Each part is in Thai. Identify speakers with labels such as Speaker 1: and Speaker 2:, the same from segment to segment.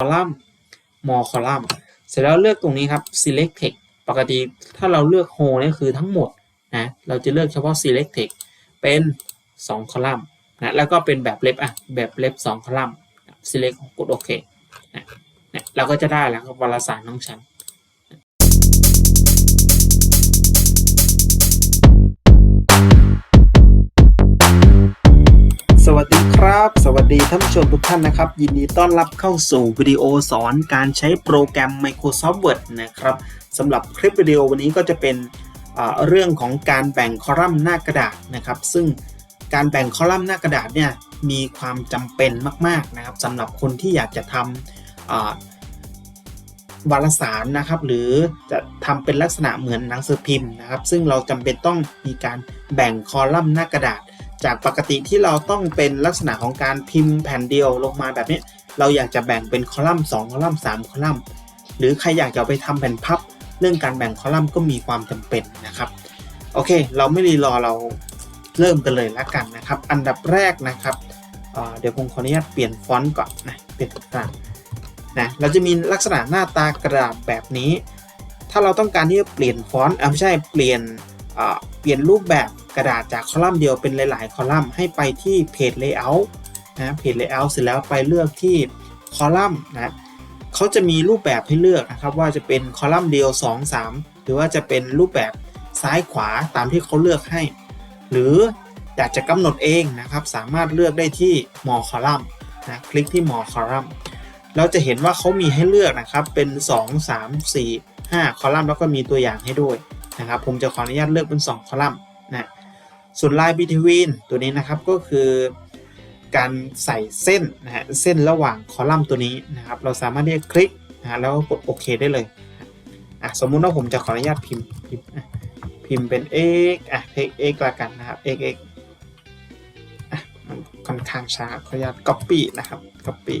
Speaker 1: คอลัมน์มอคอลัมน์เสร็จแล้วเลือกตรงนี้ครับ select text ปกติถ้าเราเลือก whole นี่คือทั้งหมดนะ เราจะเลือกเฉพาะ select text เป็น 2 คอลัมน์นะ แล้วก็เป็นแบบเล็บอะ แบบเล็บ 2 คอลัมน์ select กดโอเคนะนะเราก็จะได้แล้วครับวารสารของฉัน สวัสดีครับ สวัสดีท่านผู้ชมทุกท่านนะครับ ยินดีต้อนรับเข้าสู่วิดีโอสอนการใช้โปรแกรม Microsoft Word นะครับสำหรับคลิปวิดีโอวันนี้ก็จะเป็นเรื่องของการแบ่งคอลัมน์หน้ากระดาษนะครับ ซึ่งการแบ่งคอลัมน์หน้ากระดาษเนี่ยมีความจำเป็นมากๆนะครับสำหรับคนที่อยากจะทำวารสารนะครับ หรือจะทำเป็นลักษณะเหมือนหนังสือพิมพ์นะครับ ซึ่งเราจำเป็นต้องมีการแบ่งคอลัมน์หน้ากระดาษ จากปกติที่เราต้องเป็นลักษณะของการพิมพ์แผ่นเดียวลงมาแบบนี้ เราอยากจะแบ่งเป็นคอลัมน์2คอลัมน์3คอลัมน์ หรือใครอยากจะไปทำแผ่นพับ เรื่องการแบ่งคอลัมน์ก็มีความจำเป็นนะครับ โอเค เราไม่รีรอเราเริ่มกันเลยละกันนะครับ อันดับแรกนะครับเเดี๋ยวผมขออนุญาตเปลี่ยนฟอนต์ก่อนนะ เปลี่ยนต่างนะ เราจะมีลักษณะหน้าตากระดาษแบบนี้ ถ้าเราต้องการที่จะเปลี่ยนฟอนต์อะไม่ใช่ เปลี่ยนเปลี่ยนรูปแบบ กระดาษจากคอลัมน์เดียวเป็นหลาย ๆ คอลัมน์ให้ไปที่เพจ Layout นะเพจ Layout เสร็จแล้วไปเลือกที่คอลัมน์นะเขาจะมีรูปแบบให้เลือกนะครับว่าจะเป็นคอลัมน์เดียว 2 3 หรือว่าจะเป็นรูปแบบซ้ายขวาตามที่เขาเลือกให้ หรืออยากจะกำหนดเองนะครับ สามารถเลือกได้ที่มอคอลัมน์นะคลิกที่มอคอลัมน์เราจะเห็นว่าเขามีให้เลือกนะครับเป็น 2 3 4 5 คอลัมน์แล้วก็มีตัวอย่างให้ด้วยนะครับผมจะขออนุญาตเลือกเป็น 2 คอลัมน์นะ ส่วนลาย between ตัวนี้นะครับก็คือการใส่เส้นนะฮะเส้นระหว่างคอลัมน์ตัวนี้นะครับ เราสามารถที่จะคลิกนะฮะแล้วก็กดโอเคได้เลยอะสมมุติว่าผมจะขออนุญาตพิมพ์พิมพ์พิมพ์เป็น x อะ x x ละกันนะครับ x x อะมันค่อนข้างช้าขออนุญาต copy นะครับ copy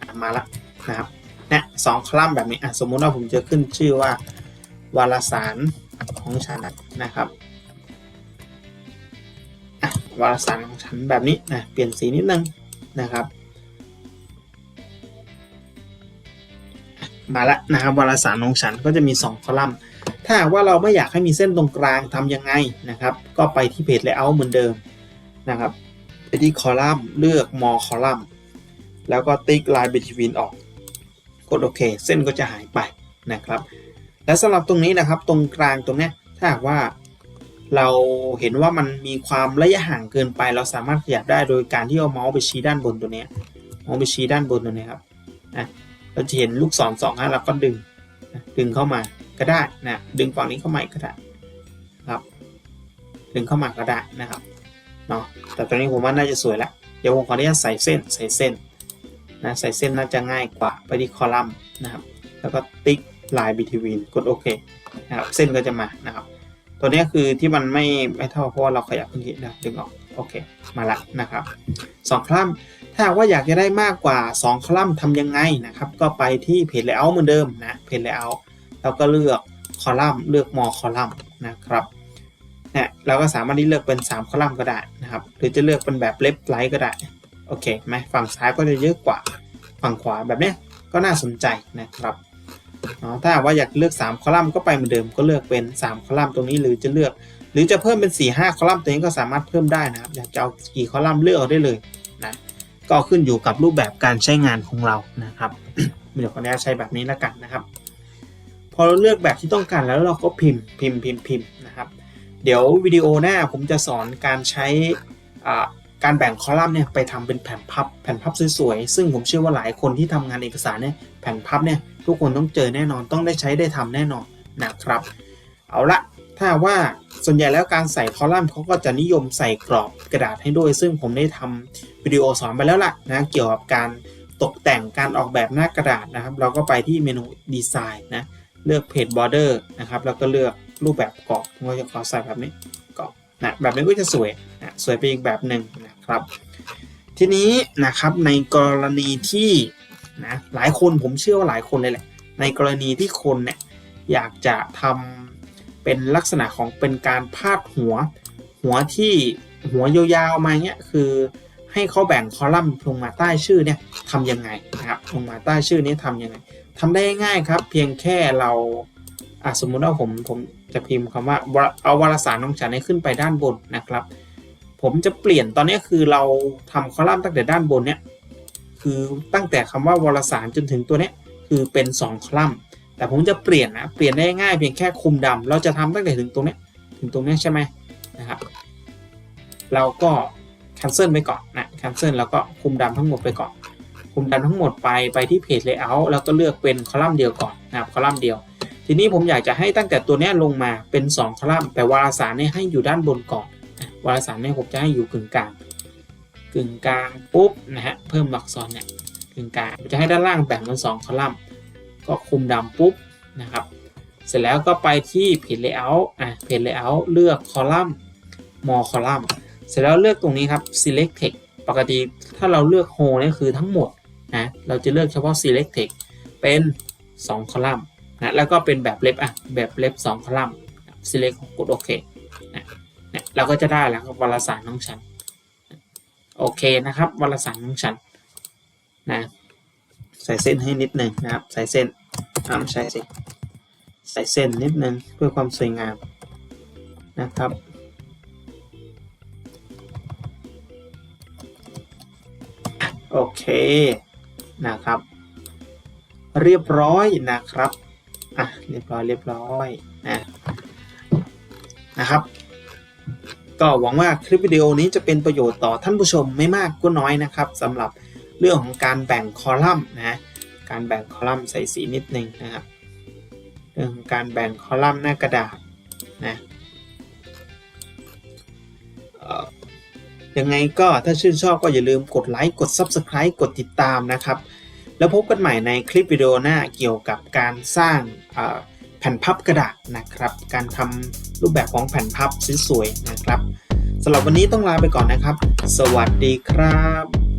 Speaker 1: อะมาละนะครับเนี่ยสองคอลัมน์แบบนี้อะสมมุติว่าผมจะขึ้นชื่อว่าวารสารของฉันนะครับ วารสารของฉันแบบนี้นะเปลี่ยนสีนิดนึงนะครับ มาละนะครับวารสารของฉันก็จะมี 2 คอลัมน์ ถ้าหากว่าเราไม่อยากให้มีเส้นตรงกลางทำยังไงนะครับ ก็ไปที่เพจ Layout เหมือนเดิมนะครับไปที่คอลัมน์เลือก more คอลัมน์แล้วก็ติ๊ก line between ออก กดโอเคเส้นก็จะหายไปนะครับ และสำหรับตรงนี้นะครับตรงกลางตรงเนี้ยถ้าหากว่า เราเห็นว่ามันมีความระยะห่างเกินไป เราสามารถขยับได้โดยการที่เอาเมาส์ไปชี้ด้านบนตัวนี้เมาส์ไปชี้ด้านบนตัวนี้ครับนะเราจะเห็นลูกศรสองอันเราก็ดึงดึงเข้ามาก็ได้นะดึงฝั่งนี้เข้ามาก็ได้ครับดึงเข้ามาก็ได้นะครับเนาะแต่ตอนนี้ผมว่าน่าจะสวยล้วเดี๋ยวผมขออนุญาตใส่เส้นใส่เส้นนะใส่เส้นน่าจะง่ายกว่าไปที่คอลัมน์นะครับ แล้วก็ติ๊กลาย between กดโอเคนะครับเส้นก็จะมานะครับ ตัวนี้คือที่มันไม่ไม่เท่าเพราะว่าเราขยับพื้นที่นะดึงออกโอเคมาละนะครับสองคลัมถ้าว่าอยากจะได้มากกว่า 2 คลัมทำยังไงนะครับ ก็ไปที่เพจ layout เหมือนเดิมนะเพจ layout แล้วก็เลือกคอลัมน์เลือกมอคอลัมน์นะครับเนี่ยเราก็สามารถที่เลือกเป็น 3 คอลัมน์ก็ได้นะครับ หรือจะเลือกเป็นแบบเล็บไลท์ก็ได้โอเคไหมฝั่งซ้ายก็จะเยอะกว่า ฝั่งขวาแบบเนี้ยก็น่าสนใจนะครับ ถ้าว่าอยากเลือก 3 คอลัมน์ก็ไปเหมือนเดิมก็เลือกเป็น 3 คอลัมน์ตรงนี้หรือจะเลือก หรือจะเพิ่มเป็น 4 5 คอลัมน์ตัวนี้ก็สามารถเพิ่มได้นะครับอยากจะเอากี่คอลัมน์เลือกเอาได้เลยนะก็ขึ้นอยู่กับรูปแบบการใช้งานของเรานะครับเดี๋ยวขออนุญาตใช้แบบนี้แล้วกันนะครับ พอเราเลือกแบบที่ต้องการแล้วเราก็พิมพ์พิมพ์พิมพ์พิมพ์นะครับ เดี๋ยววิดีโอหน้าผมจะสอนการใช้การแบ่งคอลัมน์เนี่ยไปทำเป็นแผ่นพับ แผ่นพับสวยๆ ซึ่งผมเชื่อว่าหลายคนที่ทำงานเอกสารเนี่ยแผ่นพับเนี่ย ทุกคนต้องเจอแน่นอนต้องได้ใช้ได้ทำแน่นอนนะครับ เอาละถ้าว่าส่วนใหญ่แล้วการใส่คอลัมน์เขาก็จะนิยมใส่กรอบกระดาษให้ด้วย ซึ่งผมได้ทำวิดีโอสอนไปแล้วล่ะนะเกี่ยวกับการตกแต่งการออกแบบหน้ากระดาษนะครับ เราก็ไปที่เมนูดีไซน์นะเลือกเพจบอร์เดอร์นะครับแล้วก็เลือกรูปแบบกรอบผมก็จะขอใส่แบบนี้กรอบนะแบบนี้ก็จะสวยนะสวยไปอีกแบบหนึ่งนะครับ ทีนี้นะครับในกรณีที่ นะหลายคนผมเชื่อว่าหลายคนเลยแหละ ในกรณีที่คนเนี่ยอยากจะทำเป็นลักษณะของเป็นการพาดหัว หัวที่หัวยาวๆมาเงี้ยคือให้เขาแบ่งคอลัมน์ลงมาใต้ชื่อเนี่ยทำยังไงนะครับลงมาใต้ชื่อนี้ทำยังไงทำได้ง่ายครับ เพียงแค่เราอะสมมุติว่าผมผมจะพิมพ์คำว่าเอาวารสารน้องฉันให้ขึ้นไปด้านบนนะครับ ผมจะเปลี่ยนตอนนี้คือเราทำคอลัมน์ตั้งแต่ด้านบนเนี่ย คือตั้งแต่คำว่าวารสารจนถึงตัวเนี้ยคือเป็น 2คอลัมน์แต่ผมจะเปลี่ยนนะเปลี่ยนได้ง่ายเพียงแค่คุมดำเราจะทำตั้งแต่ถึงตรงนี้ถึงตรงนี้ใช่ไหมนะครับเราก็ cancel ไปก่อนนะ cancel แล้วก็คุมดำทั้งหมดไปก่อน คุมดำทั้งหมดไปไปที่เพจ layout แล้วก็เลือกเป็นคอลัมน์เดียวก่อนนะครับคอลัมน์เดียว ทีนี้ผมอยากจะให้ตั้งแต่ตัวนี้ลงมาเป็น 2 คอลัมน์แต่วารสารเนี่ยให้อยู่ด้านบนก่อนวารสารเนี่ยผมจะให้อยู่กึ่งกลาง กึ่งกลางปุ๊บนะฮะเพิ่มอักษรเนี่ยกึ่งกลางจะให้ด้านล่างแบ่งเป็นสองคอลัมน์ ก็คุมดำปุ๊บนะครับ เสร็จแล้วก็ไปที่เพจ layout อะเพจ layout เลือกคอลัมน์ more column เสร็จแล้วเลือกตรงนี้ครับ select text ปกติถ้าเราเลือก whole นี่คือทั้งหมดนะเราจะเลือกเฉพาะ select text เป็น 2 คอลัมน์นะแล้วก็เป็นแบบเล็บอะแบบเล็บ 2 คอลัมน์ select กดโอเคนะนะเราก็จะได้แล้วครับวารสารน้องฉัน โอเคนะครับวารสารน้องฉันนะใส่เส้นให้นิดหนึ่งนะครับ ใส่เส้นอ่ามใช่สิใส่เส้นนิดหนึ่งเพื่อความสวยงามนะครับโอเคนะครับ เรียบร้อยนะครับอะเรียบร้อยเรียบร้อยนะนะครับ ก็หวังว่าคลิปวิดีโอนี้จะเป็นประโยชน์ต่อท่านผู้ชมไม่มากก็น้อยนะครับสำหรับเรื่องของการแบ่งคอลัมน์นะการแบ่งคอลัมน์ใส่สีนิดนึงนะครับเรื่องของการแบ่งคอลัมน์หน้ากระดาษนะยังไงก็ถ้าชื่นชอบก็อย่าลืมกดไลค์กด Subscribe กดติดตามนะครับ แล้วพบกันใหม่ในคลิปวิดีโอหน้าเกี่ยวกับการสร้างอ่อ แผ่นพับกระดาษนะครับ การทำรูปแบบของแผ่นพับสวยๆนะครับสำหรับวันนี้ต้องลาไปก่อนนะครับ สวัสดีครับ